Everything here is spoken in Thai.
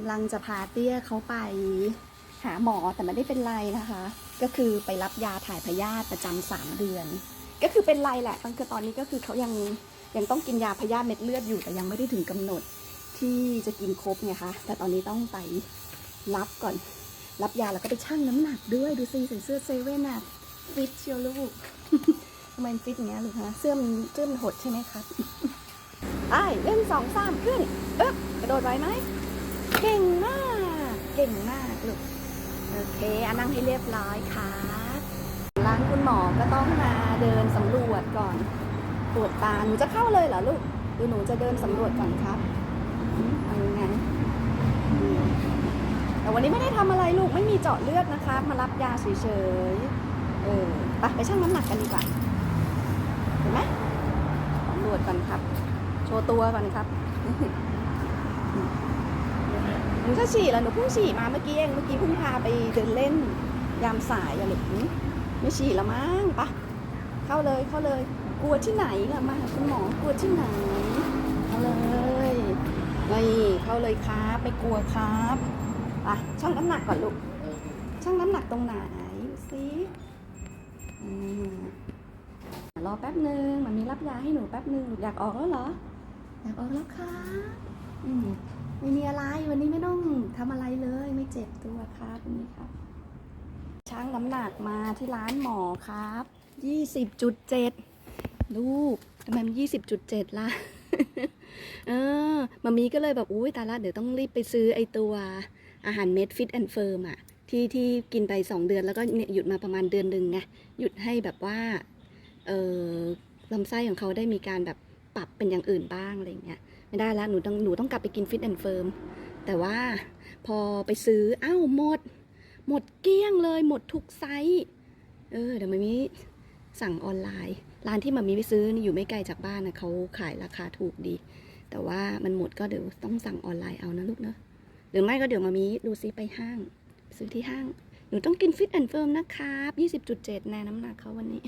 กำลังจะพาเตี้ยเขาไปหาหมอแต่ไม่ได้เป็นไรนะคะ ก็คือไปรับยาถ่ายพยาธิประจำสามเดือน ก็คือเป็นไรแหละตั้งแต่ตอนนี้ก็คือเขายังยังต้องกินยาพยาธิเม็ดเลือดอยู่แต่ยังไม่ได้ถึงกำหนดที่จะกินครบไงคะแต่ตอนนี้ต้องไปรับก่อน รับยาแล้วก็ไปชั่งน้ำหนักด้วยดูสิใส่เสื้อเซเว่นอะฟิตเชียวลูกทำไมฟิตอย่างเงี้ยลูกฮะเสื้อมันเสื้อมันหดใช่ไหมครับไอ้เล่นสองสามขึ้นเอ๊บกระโดดไวไหม เก่งมาก เก่งมากลูก โอเคอะนั่งให้เรียบร้อยครับร้านคุณหมอก็ต้องมาเดินสำรวจก่อนตรวจตาหนูจะเข้าเลยเหรอลูกหรือหนูจะเดินสำรวจก่อนครับอืมเอายังไงอืมแต่วันนี้ไม่ได้ทำอะไรลูกไม่มีเจาะเลือดนะคะ มารับยาเฉยๆ เออไปไปชั่งน้ำหนักกันดีกว่า เห็นไหมสำรวจก่อนครับ โชว์ตัวก่อนครับ หนูจะฉี่แล้วหนูเพิ่งฉี่มาเมื่อกี้เองเมื่อกี้เพิ่งพาไปเดินเล่นยามสายอะหรือไม่ฉี่แล้วมั้งปะเข้าเลยเข้าเลย กลัวที่ไหนล่ะมาคุณหมอกลัวที่ไหนเข้าเลยนี่เข้าเลยครับไม่กลัวครับอะชั่งน้ำหนักก่อนลูกชั่งน้ำหนักตรงไหนสิอรอแป๊บหนึ่งมันมีรับยาให้หนูแป๊บหนึ่งอยากออกแล้วเหรอ อยากออกแล้วครับอืม ไม่มีอะไรวันนี้ไม่ต้องทำอะไรเลย ไม่เจ็บตัวครับนนี้ครับช่างน้ำหนักมาที่ร้านหมอครับยี่สิบจุดเจ็ดลูกทำไมมันยี่สิบจุดเจ็ดล่ะเออมามีก็เลยแบบอุ้ยตาละเดี๋ยวต้องรีบไปซื้อไอตัวอาหารเม็ดฟิตแอนด์เฟิร์มอะที่ที่กินไปสองเดือนแล้วก็เนี่ยหยุดมาประมาณเดือนหนึ่งไงหยุดให้แบบว่าเออลำไส้ของเขาได้มีการแบบ ปรับเป็นอย่างอื่นบ้างอะไรเงี้ยไม่ได้แล้วหนูต้องหนูต้องกลับไปกินฟิตแอนด์เฟิร์มแต่ว่าพอไปซื้ออ้าวหมด หมดเกลี้ยงเลยหมดทุกไซส์เออเดี๋ยวมามีสั่งออนไลน์ ร้านที่มามีไปซื้ออยู่ไม่ไกลจากบ้านนะเขาขายราคาถูกดี แต่ว่ามันหมดก็เดี๋ยวต้องสั่งออนไลน์เอานะลูกเนอะหรือไม่ก็เดี๋ยวมามีดูซิไปห้าง ซื้อที่ห้าง หนูต้องกินฟิตแอนด์เฟิร์มนะครับ20.7แน่น้ำหนักเขาวันนี้